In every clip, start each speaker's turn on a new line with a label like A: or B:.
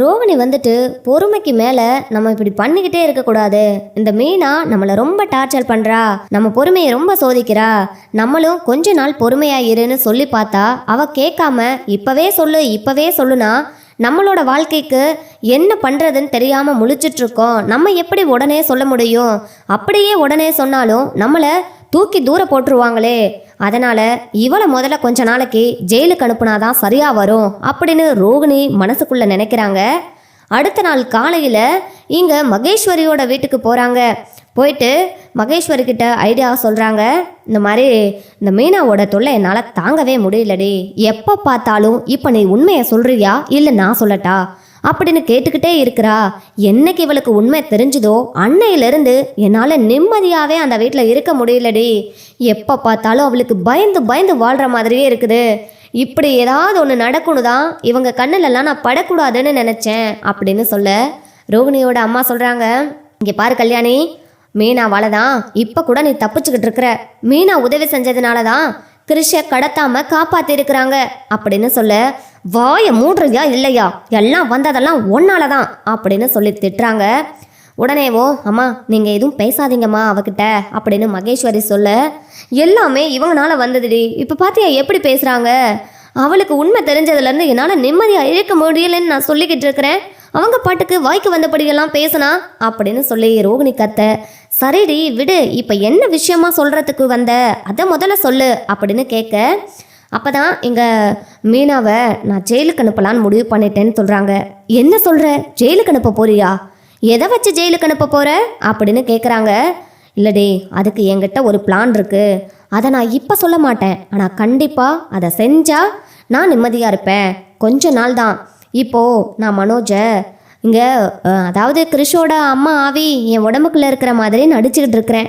A: ரோகிணி வந்துட்டு பொறுமைக்கு மேலே நம்ம இப்படி பண்ணிக்கிட்டே இருக்கக்கூடாது. இந்த மீனா நம்மளை ரொம்ப டார்ச்சர் பண்ணுறா நம்ம பொறுமையை ரொம்ப சோதிக்கிறா. நம்மளும் கொஞ்ச நாள் பொறுமையாக இருன்னு சொல்லி பார்த்தா அவ கேட்காம இப்போவே சொல்லு இப்போவே சொல்லுனா நம்மளோட வாழ்க்கைக்கு என்ன பண்ணுறதுன்னு தெரியாமல் முழிச்சிட்டு இருக்கோம் நம்ம எப்படி உடனே சொல்ல முடியும்? அப்படியே உடனே சொன்னாலும் நம்மளை தூக்கி தூர போட்டுருவாங்களே. அதனால் இவளை முதல்ல கொஞ்ச நாளைக்கு ஜெயிலுக்கு அனுப்புனாதான் சரியாக வரும் அப்படின்னு ரோகிணி மனசுக்குள்ளே நினைக்கிறாங்க. அடுத்த நாள் காலையில் இங்கே மகேஸ்வரியோட வீட்டுக்கு போகிறாங்க போயிட்டு மகேஸ்வரிக்கிட்ட ஐடியா சொல்கிறாங்க இந்த மாதிரி இந்த மீனாவோட தொல்லை என்னால் தாங்கவே முடியலடி. எப்போ பார்த்தாலும் இப்போ நீ உண்மையை சொல்கிறியா இல்லை நான் சொல்லட்டா? அப்படின்னு கேட்டுக்கிட்டே இருக்கிறா. என்னைக்கு இவளுக்கு உண்மை தெரிஞ்சுதோ அன்னையிலிருந்து என்னால் நிம்மதியாகவே அந்த வீட்டில் இருக்க முடியலடி. எப்போ பார்த்தாலும் அவளுக்கு பயந்து பயந்து வாழ்கிற மாதிரியே இருக்குது. இப்படி ஏதாவது ஒன்று நடக்கணும் தான் இவங்க கண்ணிலெல்லாம் நான் படக்கூடாதுன்னு நினச்சேன் அப்படின்னு சொல்ல ரோகிணியோட அம்மா சொல்கிறாங்க இங்கே பாரு கல்யாணி மீனாவால தான் இப்போ கூட நீ தப்பிச்சுக்கிட்டு இருக்கிற. மீனா உதவி செஞ்சதுனால தான் கிருஷ கடத்தாம காப்பாத்திருக்கிறாங்க அப்படின்னு சொல்ல வாய மூடுறியா இல்லையா? எல்லாம் வந்ததெல்லாம் ஒன்னால தான் அப்படின்னு சொல்லி திட்டுறாங்க. உடனேவோ அம்மா நீங்கள் எதுவும் பேசாதீங்கம்மா அவகிட்ட அப்படின்னு மகேஸ்வரி சொல்ல எல்லாமே இவங்கனால வந்ததுடி. இப்போ பார்த்தியா எப்படி பேசுகிறாங்க அவளுக்கு உண்மை தெரிஞ்சதுலேருந்து என்னால் நிம்மதியாக இருக்க முடியலன்னு நான் சொல்லிக்கிட்டு இருக்கிறேன். அவங்க பாட்டுக்கு வாய்க்கு வந்தபடியெல்லாம் பேசுனா அப்படின்னு சொல்லி ரோகிணி கத்த சரிடி விடு. இப்போ என்ன விஷயமா சொல்கிறதுக்கு வந்த? அதை முதல்ல சொல்லு அப்படின்னு கேட்க அப்போ தான் எங்கள் மீனாவை நான் ஜெயிலுக்கு அனுப்பலான்னு முடிவு பண்ணிட்டேன்னு சொல்கிறாங்க என்ன சொல்கிற ஜெயிலுக்கு அனுப்ப போறியா? எதை வச்சு ஜெயிலுக்கு அனுப்ப போகிற அப்படின்னு கேட்குறாங்க இல்லடே அதுக்கு என்கிட்ட ஒரு பிளான் இருக்குது அதை நான் இப்போ சொல்ல மாட்டேன். ஆனால் கண்டிப்பாக அதை செஞ்சால் நான் நிம்மதியாக இருப்பேன். கொஞ்ச நாள் தான். இப்போது நான் மனோஜை இங்கே அதாவது கிறிஷோட அம்மா ஆவி என் உடம்புக்குள்ளே இருக்கிற மாதிரி நடிச்சுக்கிட்டு இருக்கிறேன்.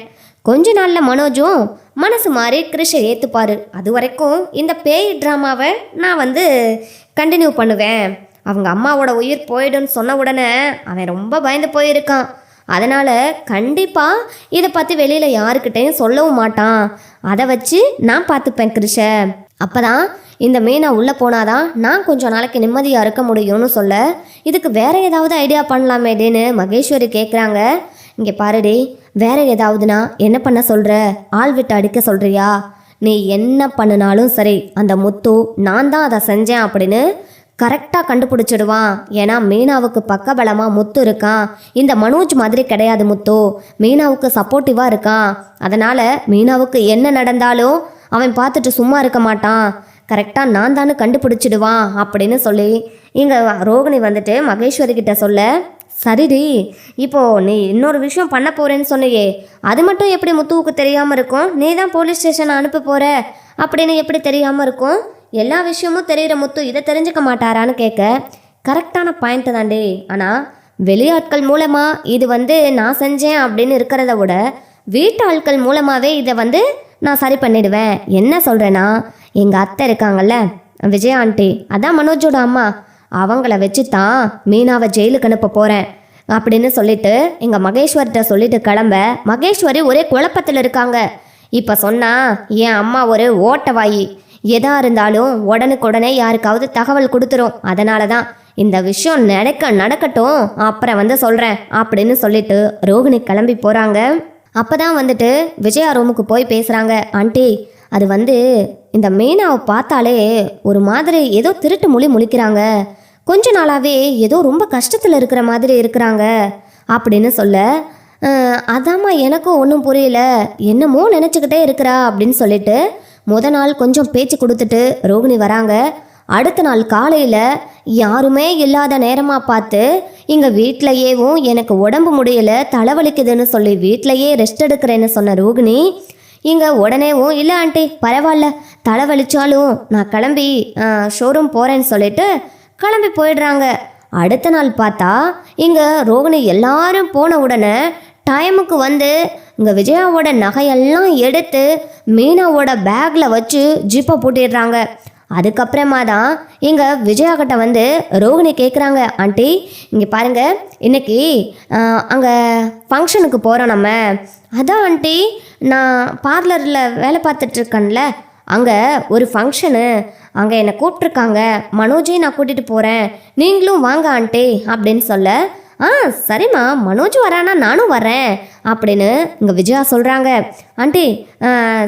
A: கொஞ்ச நாளில் மனோஜும் மனசு மாறி கிறிஷை ஏற்றுப்பார் அது வரைக்கும் இந்த பேய் ட்ராமாவை நான் வந்து கண்டினியூ பண்ணுவேன். அவங்க அம்மாவோட உயிர் போயிடும்னு சொன்ன உடனே அவன் ரொம்ப பயந்து போயிருக்கான். அதனால் கண்டிப்பாக இதை பற்றி வெளியில் யாருக்கிட்டையும் சொல்லவும் மாட்டான். அதை வச்சு நான் பார்த்துப்பேன் கிருஷ. அப்போ தான் இந்த மீனா உள்ளே போனாதான் நான் கொஞ்சம் நாளைக்கு நிம்மதியாக இருக்க முடியும்னு சொல்ல. இதுக்கு வேறு ஏதாவது ஐடியா பண்ணலாமேடேன்னு மகேஸ்வரி கேட்குறாங்க இங்கே பாருடி வேற ஏதாவதுனா என்ன பண்ண சொல்கிற ஆள் விட்டு அடிக்க சொல்கிறியா நீ என்ன பண்ணினாலும் சரி அந்த முத்து நான் தான் அதை செஞ்சேன் அப்படின்னு கரெக்டாக கண்டுபிடிச்சிடுவான். ஏன்னா மீனாவுக்கு பக்கபலமாக முத்து இருக்கான். இந்த மனோஜ் மாதிரி கிடையாது முத்து. மீனாவுக்கு சப்போர்ட்டிவாக இருக்கான். அதனால் மீனாவுக்கு என்ன நடந்தாலும் அவன் பார்த்துட்டு சும்மா இருக்க மாட்டான். கரெக்டாக நான் தானே கண்டுபிடிச்சிடுவான் அப்படின்னு சொல்லி இங்கே ரோகிணி வந்துட்டு மகேஸ்வரி கிட்ட சொல்ல சரிடி இப்போ நீ இன்னொரு விஷயம் பண்ண போறேன்னு சொன்னியே. அது மட்டும் எப்படி முத்துவுக்கு தெரியாமல் இருக்கும்? நீ தான் போலீஸ் ஸ்டேஷன் அனுப்ப போற? அப்படின்னு எப்படி தெரியாமல் இருக்கும்? எல்லா விஷயமும் தெரிகிற முத்து இதை தெரிஞ்சுக்க மாட்டாரான்னு கேட்க கரெக்டான பாயிண்ட் தாண்டி ஆனால் வெளியாட்கள் மூலமாக இது வந்து நான் செஞ்சேன் அப்படின்னு இருக்கிறத விட வீட்டு ஆட்கள் மூலமாகவே இதை வந்து நான் சரி பண்ணிடுவேன். என்ன சொல்கிறேன்னா எங்கள் அத்தை இருக்காங்கல்ல விஜய் ஆண்டி அதான் மனோஜோட அம்மா. அவங்கள வச்சு தான் மீனாவை ஜெயிலுக்கு அனுப்ப போகிறேன் அப்படின்னு சொல்லிட்டு எங்கள் மகேஸ்வர்கிட்ட சொல்லிட்டு கிளம்ப மகேஸ்வரி ஒரே குழப்பத்தில் இருக்காங்க. இப்போ சொன்னால் என் அம்மா ஒரு ஓட்டவாயி. எதா இருந்தாலும் உடனுக்குடனே யாருக்காவது தகவல் கொடுத்துரும். அதனால தான் இந்த விஷயம் நடக்க நடக்கட்டும் அப்புறம் வந்து சொல்கிறேன் அப்படின்னு சொல்லிட்டு ரோகிணி கிளம்பி போகிறாங்க அப்போ தான் வந்துட்டு விஜயா ரூமுக்கு போய் பேசுகிறாங்க ஆண்டி அது வந்து இந்த மீனாவை பார்த்தாலே ஒரு மாதிரி ஏதோ திருட்டு மொழி முழிக்கிறாங்க. கொஞ்ச நாளாகவே ஏதோ ரொம்ப கஷ்டத்தில் இருக்கிற மாதிரி இருக்கிறாங்க அப்படின்னு சொல்ல அதாம்மா எனக்கும் ஒன்றும் புரியல. என்னமோ நினச்சிக்கிட்டே இருக்கிறா அப்படின்னு சொல்லிட்டு முத நாள் கொஞ்சம் பேச்சு கொடுத்துட்டு ரோகிணி வராங்க. அடுத்த நாள் காலையில் யாருமே இல்லாத நேரமாக பார்த்து இங்கே வீட்டிலையேவும் எனக்கு உடம்பு முடியல தலைவலிக்குதுன்னு சொல்லி வீட்டிலையே ரெஸ்ட் எடுக்கிறேன்னு சொன்ன ரோகிணி இங்கே உடனேவும் இல்லை ஆண்டி பரவாயில்ல தலைவலிச்சாலும் நான் கிளம்பி ஷோரூம் போகிறேன்னு சொல்லிட்டு கிளம்பி போயிடுறாங்க. அடுத்த நாள் பார்த்தா இங்கே ரோகிணி எல்லாரும் போன உடனே டைமுக்கு வந்து இங்கே விஜயாவோட நகையெல்லாம் எடுத்து மீனாவோட பேக்கில் வச்சு ஜிப்பை பூட்டிடுறாங்க. அதுக்கப்புறமா தான் இங்கே விஜயா கிட்ட வந்து ரோகிணி கேட்குறாங்க ஆண்டி இங்கே பாருங்கள் இன்னைக்கு அங்கே ஃபங்க்ஷனுக்கு போகிறோம் நம்ம. அதான் ஆண்டி நான் பார்லரில் வேலை பார்த்துட்ருக்கேன்ல அங்கே ஒரு ஃபங்க்ஷனு அங்கே என்னை கூப்பிட்ருக்காங்க மனோஜையும் நான் கூட்டிகிட்டு போகிறேன் நீங்களும் வாங்க ஆண்டி அப்படின்னு சொல்ல ஆ சரிம்மா. மனோஜ் வரானா நானும் வரேன் அப்படின்னு இங்கே விஜயா சொல்கிறாங்க ஆண்டி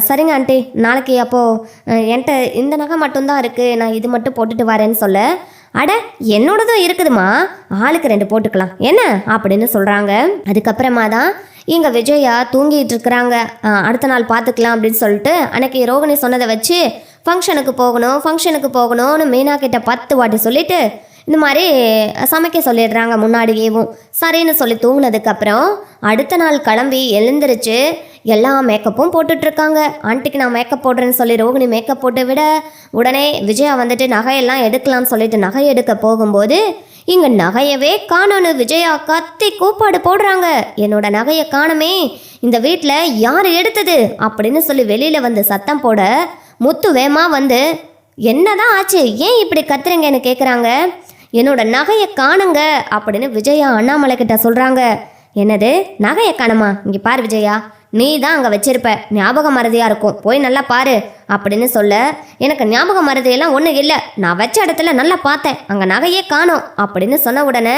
A: சரிங்க ஆண்டி. நாளைக்கு அப்போது என்கிட்ட இந்த நகை மட்டும்தான் இருக்குது நான் இது மட்டும் போட்டுட்டு வரேன்னு சொல்ல. அட என்னோடதும் இருக்குதுமா ஆளுக்கு ரெண்டு போட்டுக்கலாம். என்ன? அப்படின்னு சொல்கிறாங்க அதுக்கப்புறமா தான் இங்கே விஜயா தூங்கிட்டு இருக்கிறாங்க. அடுத்த நாள் பார்த்துக்கலாம் அப்படின்னு சொல்லிட்டு அன்னைக்கு ரோகிணி சொன்னதை வச்சு ஃபங்க்ஷனுக்கு போகணும் ஃபங்க்ஷனுக்கு போகணும்னு மீனா கிட்ட பத்து வாட்டி சொல்லிட்டு இந்த மாதிரி சமைக்க சொல்லிடுறாங்க முன்னாடியேவும் சரின்னு சொல்லி தூங்கினதுக்கப்புறம் அடுத்த நாள் கிளம்பி எழுந்திரிச்சு எல்லா மேக்கப்பும் போட்டுட்ருக்காங்க. ஆண்டிக்கு நான் மேக்கப் போடுறேன்னு சொல்லி ரோகிணி மேக்கப் போட்டு விட உடனே விஜயா வந்துட்டு நகையெல்லாம் எடுக்கலாம்னு சொல்லிட்டு நகை எடுக்க போகும்போது இங்கே நகையவே காணோன்னு விஜயா கத்தி கூப்பாடு போடுறாங்க. என்னோட நகையை காணுமே இந்த வீட்டில் யார் எடுத்தது? அப்படின்னு சொல்லி வெளியில் வந்து சத்தம் போட முத்து வேமா வந்து என்னதான் ஆச்சு? ஏன் இப்படி கத்துறீங்கன்னு கேட்குறாங்க என்னோட நகையை காணுங்க அப்படின்னு விஜயா அண்ணாமலை கிட்ட சொல்கிறாங்க என்னது? நகையை காணுமா? இங்கே பாரு விஜயா. நீ தான் அங்கே வச்சிருப்ப. ஞாபக மறதியாக இருக்கும். போய் நல்லா பாரு அப்படின்னு சொல்ல எனக்கு ஞாபக மறதியெல்லாம் ஒன்றும் இல்லை. நான் வச்ச இடத்துல நல்லா பார்த்தேன். அங்கே நகையே காணோம் அப்படின்னு சொன்ன உடனே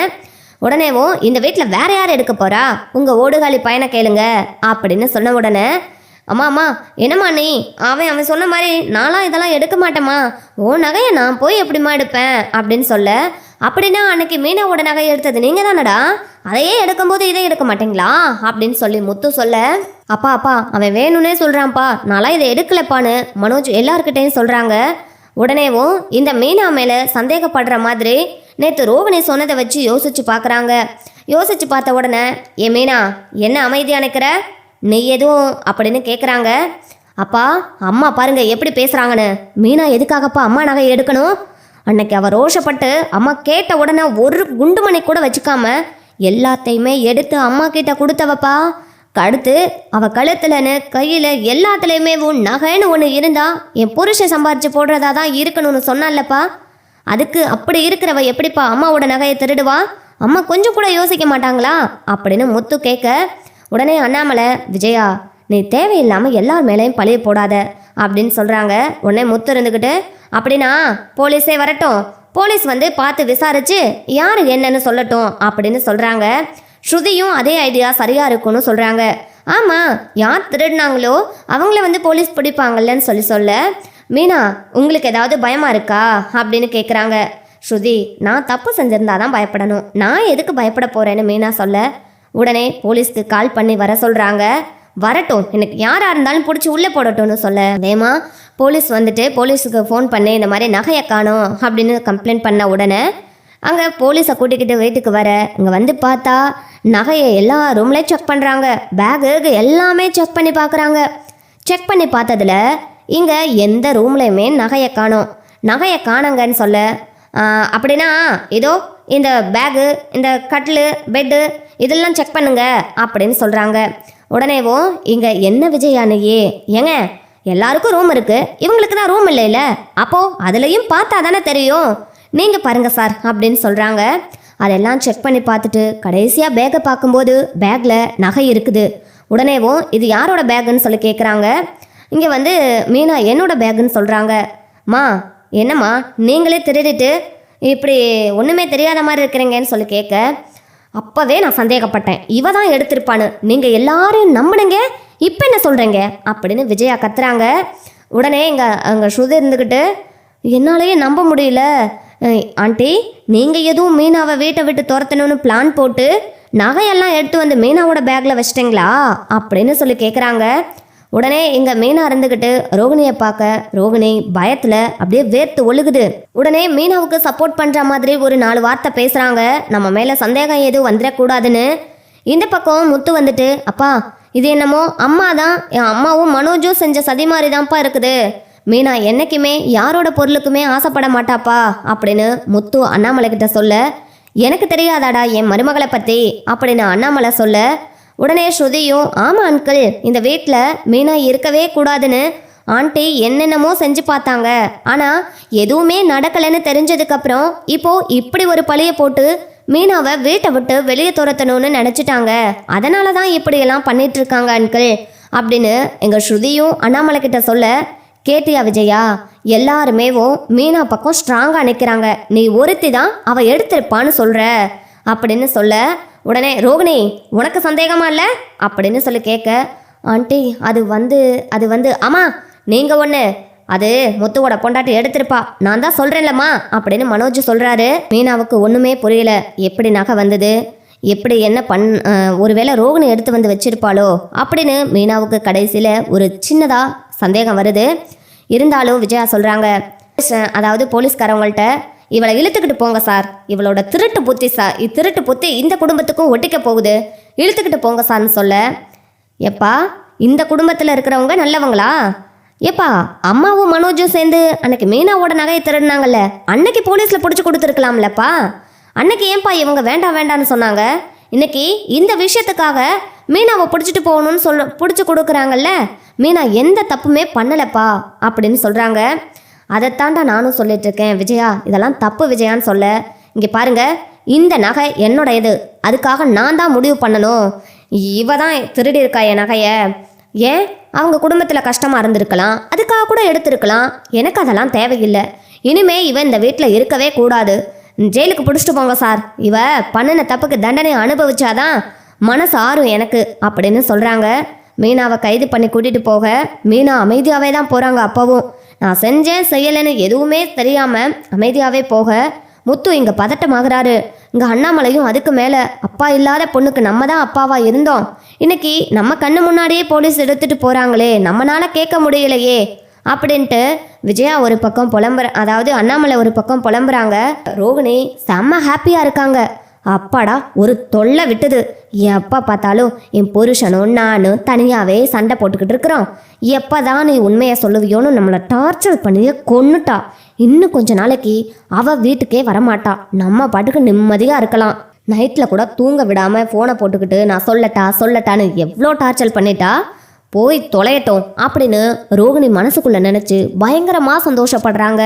A: உடனேவும் இந்த வீட்டில் வேற யார் எடுக்க போறா? உங்கள் ஓடுகாலி பையனை கேளுங்க அப்படின்னு சொன்ன உடனே அம்மா அம்மா என்னம்மா நீ? அவன் அவன் சொன்ன மாதிரி நான்லாம் இதெல்லாம் எடுக்க மாட்டேம்மா. ஓ நகையை நான் போய் எப்படிம்மா எடுப்பேன்? அப்படின்னு சொல்ல அப்படின்னா அன்னைக்கு மீனாவோட நகை எடுத்தது நீங்கள் தானடா அதையே எடுக்கும்போது இதை எடுக்க மாட்டீங்களா? அப்படின்னு சொல்லி முத்து சொல்ல அப்பா அப்பா அவன் வேணும்னே சொல்கிறான்ப்பா நான்லாம் இதை எடுக்கலப்பான்னு மனோஜ் எல்லார்கிட்டையும் சொல்கிறாங்க உடனேவும் இந்த மீனா மேலே சந்தேகப்படுற மாதிரி நேற்று ரோகிணி சொன்னதை வச்சு யோசிச்சு பார்க்குறாங்க யோசிச்சு பார்த்த உடனே ஏ மீனா என்ன அமைதியாக நிற்கிற நீ எதுவும் அப்படின்னு கேட்குறாங்க அப்பா அம்மா பாருங்க எப்படி பேசுகிறாங்கன்னு மீனா எதுக்காகப்பா அம்மா நகை எடுக்கணும்? அன்னைக்கு அவ ரோஷப்பட்டு அம்மா கேட்ட உடனே ஒரு குண்டுமணி கூட வச்சுக்காம எல்லாத்தையுமே எடுத்து அம்மா கிட்ட கொடுத்தவப்பா. அடுத்து அவ கழுத்துலன்னு கையில எல்லாத்துலேயுமே உன் நகைன்னு ஒன்று இருந்தா என் புருஷன் சம்பாரிச்சு போடுறதா தான் இருக்கணும்னு சொன்னான்லப்பா அதுக்கு அப்படி இருக்கிறவ எப்படிப்பா அம்மாவோட நகையை திருடுவா? அம்மா கொஞ்சம் கூட யோசிக்க மாட்டாங்களா? அப்படின்னு முத்து கேட்க உடனே அண்ணாமலை விஜயா நீ தேவையில்லாமல் எல்லார் மேலேயும் பழைய போடாத. அப்படின்னு சொல்கிறாங்க உடனே முத்து இருந்துக்கிட்டு அப்படின்னா போலீஸே வரட்டும். போலீஸ் வந்து பார்த்து விசாரிச்சு யார் என்னன்னு சொல்லட்டும் அப்படின்னு சொல்கிறாங்க ஸ்ருதியும் அதே ஐடியா சரியாக இருக்கும்னு சொல்கிறாங்க ஆமாம் யார் திருடினாங்களோ அவங்கள வந்து போலீஸ் பிடிப்பாங்கல்லன்னு சொல்லி சொல்ல மீனா உங்களுக்கு ஏதாவது பயமாக இருக்கா? அப்படின்னு கேட்குறாங்க ஸ்ருதி நான் தப்பு செஞ்சுருந்தா தான் பயப்படணும். நான் எதுக்கு பயப்பட போகிறேன்னு மீனா சொல்ல. உடனே போலீஸ்க்கு கால் பண்ணி வர சொல்கிறாங்க வரட்டும். எனக்கு யாராக இருந்தாலும் பிடிச்சி உள்ளே போடட்டும்னு சொல்ல. வேமா போலீஸ் வந்துட்டு போலீஸுக்கு ஃபோன் பண்ணி இந்த மாதிரி நகையை காணோம் அப்படின்னு கம்ப்ளைண்ட் பண்ண உடனே அங்கே போலீஸை கூட்டிக்கிட்டு வீட்டுக்கு வர. இங்கே வந்து பார்த்தா நகையை எல்லா ரூம்லேயும் செக் பண்ணுறாங்க பேகு எல்லாமே செக் பண்ணி பார்க்குறாங்க. செக் பண்ணி பார்த்ததுல இங்கே எந்த ரூம்லையுமே நகையை காணோம். நகையை காணுங்கன்னு சொல்ல. அப்படின்னா ஏதோ இந்த பேகு இந்த கட்டிலு பெட்டு இதெல்லாம் செக் பண்ணுங்க அப்படின்னு சொல்கிறாங்க உடனேவும் இங்கே என்ன விஜயானையே? ஏங்க எல்லாருக்கும் ரூம் இருக்கு. இவங்களுக்கு தான் ரூம் இல்லைல்ல அப்போ அதுலேயும் பார்த்தா தானே தெரியும். நீங்கள் பாருங்க சார் அப்படின்னு சொல்கிறாங்க அதெல்லாம் செக் பண்ணி பார்த்துட்டு கடைசியாக பேக்கை பார்க்கும்போது பேக்கில் நகை இருக்குது. உடனேவும் இது யாரோட பேக்குன்னு சொல்லி கேட்குறாங்க இங்கே வந்து மீனா என்னோட பேக்குன்னு சொல்கிறாங்க மா என்னம்மா நீங்களே திருடிட்டு இப்படி ஒன்றுமே தெரியாத மாதிரி இருக்கிறீங்கன்னு சொல்லி கேட்க அப்போவே நான் சந்தேகப்பட்டேன். இவ தான் எடுத்திருப்பான்னு. நீங்கள் எல்லாரும் நம்பினுங்க. இப்போ என்ன சொல்கிறேங்க அப்படின்னு விஜயா கத்துறாங்க. உடனே இங்கே அங்கே ஸ்ருதி இருந்துக்கிட்டு என்னாலேயே நம்ப முடியல. ஆண்டி நீங்கள் எதுவும் மீனாவை வீட்டை விட்டு துரத்தணும்னு பிளான் போட்டு நகையெல்லாம் எடுத்து வந்து மீனாவோட பேக்கில் வச்சிட்டிங்களா? அப்படின்னு சொல்லி கேட்குறாங்க உடனே இங்க மீனா இருந்துகிட்டு ரோகிணியை பார்க்க ரோகிணி பயத்துல அப்படியே வேர்த்து ஒழுகுது. உடனே மீனாவுக்கு சப்போர்ட் பண்ற மாதிரி ஒரு நாலு வார்த்தை பேசுறாங்க. நம்ம மேல சந்தேகம் எதுவும் வந்துடக்கூடாதுன்னு. இந்த பக்கம் முத்து வந்துட்டு அப்பா இது என்னமோ அம்மா தான் என் அம்மாவும் மனோஜும் செஞ்ச சதி மாதிரி தான்ப்பா இருக்குது. மீனா என்னைக்குமே யாரோட பொருளுக்குமே ஆசைப்பட மாட்டாப்பா அப்படின்னு முத்து அண்ணாமலை கிட்ட சொல்ல எனக்கு தெரியாதாடா என் மருமகளை பத்தி அப்படின்னு அண்ணாமலை சொல்ல உடனே ஸ்ருதியும் ஆமாம் அன்கிள் இந்த வீட்டில் மீனா இருக்கவே கூடாதுன்னு ஆண்டி என்னென்னமோ செஞ்சு பார்த்தாங்க. ஆனால் எதுவுமே நடக்கலைன்னு தெரிஞ்சதுக்கப்புறம் இப்போது இப்படி ஒரு பழியை போட்டு மீனாவை வீட்டை விட்டு வெளியே துரத்தணும்னு நினச்சிட்டாங்க. அதனால தான் இப்படியெல்லாம் பண்ணிட்டு இருக்காங்க அப்படின்னு எங்கள் ஸ்ருதியும் அண்ணாமலை கிட்ட சொல்ல கேட்டியா விஜயா எல்லாருமேவும் மீனா பக்கம் ஸ்ட்ராங்காக நிற்கிறாங்க நீ ஒருத்தி தான் அவள் எடுத்திருப்பான்னு சொல்கிற அப்படின்னு சொல்ல உடனே ரோகிணி உனக்கு சந்தேகமா இல்லை? அப்படின்னு சொல்லி கேட்க ஆண்டி அது வந்து அது வந்து ஆமாம் நீங்கள் ஒன்று அது முத்துவோட பொண்டாட்டி எடுத்திருப்பா. நான் தான் சொல்கிறேன்லம்மா அப்படின்னு மனோஜ் சொல்கிறாரு மீனாவுக்கு ஒன்றுமே புரியல. எப்படி நகை வந்தது? எப்படி என்ன பண் ஒருவேளை ரோகிணி எடுத்து வந்து வச்சிருப்பாளோ? அப்படின்னு மீனாவுக்கு கடைசியில் ஒரு சின்னதாக சந்தேகம் வருது. இருந்தாலும் விஜயா சொல்கிறாங்க அதாவது போலீஸ்காரவங்கள்ட்ட இவளை இழுத்துக்கிட்டு போங்க சார். இவளோட திருட்டு புத்தி சார் திருட்டு புத்தி இந்த குடும்பத்துக்கும் ஒட்டிக்க போகுது. இழுத்துக்கிட்டு போங்க சார்னு சொல்ல. எப்பா இந்த குடும்பத்தில் இருக்கிறவங்க நல்லவங்களா? எப்பா அம்மாவும் மனோஜும் சேர்ந்து அன்னைக்கு மீனாவோட நகையை திருடினாங்கல்ல. அன்னைக்கு போலீஸில் பிடிச்சி கொடுத்துருக்கலாம்லப்பா. அன்னைக்கு ஏன்பா இவங்க வேண்டாம் வேண்டாம்னு சொன்னாங்க? இன்னைக்கு இந்த விஷயத்துக்காக மீனாவை பிடிச்சிட்டு போகணும்னு சொல்ல பிடிச்சி கொடுக்குறாங்கல்ல. மீனா எந்த தப்புமே பண்ணலப்பா அப்படின்னு சொல்கிறாங்க அதைத்தாண்டா நானும் சொல்லிட்டு இருக்கேன் விஜயா இதெல்லாம் தப்பு விஜயான்னு சொல்ல. இங்கே பாருங்க இந்த நகை என்னோட இது அதுக்காக நான் தான் முடிவு பண்ணணும். இவ தான் திருடி இருக்கா என் நகையை? ஏன்? அவங்க குடும்பத்தில் கஷ்டமாக இருந்திருக்கலாம். அதுக்காக கூட எடுத்திருக்கலாம். எனக்கு அதெல்லாம் தேவையில்லை. இனிமே இவன் இந்த வீட்டில் இருக்கவே கூடாது. ஜெயிலுக்கு பிடிச்சிட்டு போங்க சார். இவ பண்ணின தப்புக்கு தண்டனை அனுபவிச்சாதான் மனசு ஆறும் எனக்கு அப்படின்னு சொல்கிறாங்க மீனாவை கைது பண்ணி கூட்டிகிட்டு போக மீனா அமைதியாகவே தான் போகிறாங்க அப்போவும். நான் செஞ்சேன் செய்யலைன்னு எதுவுமே தெரியாமல் அமைதியாகவே போக முத்து இங்கே பதட்டமாகறாரு. இங்கே அண்ணாமலையும் அதுக்கு மேலே அப்பா இல்லாத பொண்ணுக்கு நம்ம தான் அப்பாவாக இருந்தோம். இன்னைக்கு நம்ம கண்ணு முன்னாடியே போலீஸ் எடுத்துகிட்டு போகிறாங்களே நம்மனால கேட்க முடியலையே அப்படின்ட்டு விஜயா ஒரு பக்கம் புலம்புற அதாவது அண்ணாமலை ஒரு பக்கம் புலம்புறாங்க. ரோகிணி செம்ம ஹாப்பியாக இருக்காங்க. அப்பாடா ஒரு தொல்லை விட்டுது. எப்போ பார்த்தாலும் என் புருஷனும் நானும் தனியாகவே சண்டை போட்டுக்கிட்டு இருக்கிறோம். எப்போ தான் நீ உண்மையை சொல்லுவியோன்னு நம்மளை டார்ச்சர் பண்ணி கொன்னுட்டா. இன்னும் கொஞ்ச நாளைக்கு அவள் வீட்டுக்கே வரமாட்டா. நம்ம பாட்டுக்கு நிம்மதியாக இருக்கலாம். நைட்டில் கூட தூங்க விடாமல் ஃபோனை போட்டுக்கிட்டு நான் சொல்லட்டா சொல்லட்டான்னு எவ்வளோ டார்ச்சர் பண்ணிட்டா? போய் தொலையட்டும் அப்படின்னு ரோகிணி மனசுக்குள்ளே நினச்சி பயங்கரமாக சந்தோஷப்படுறாங்க.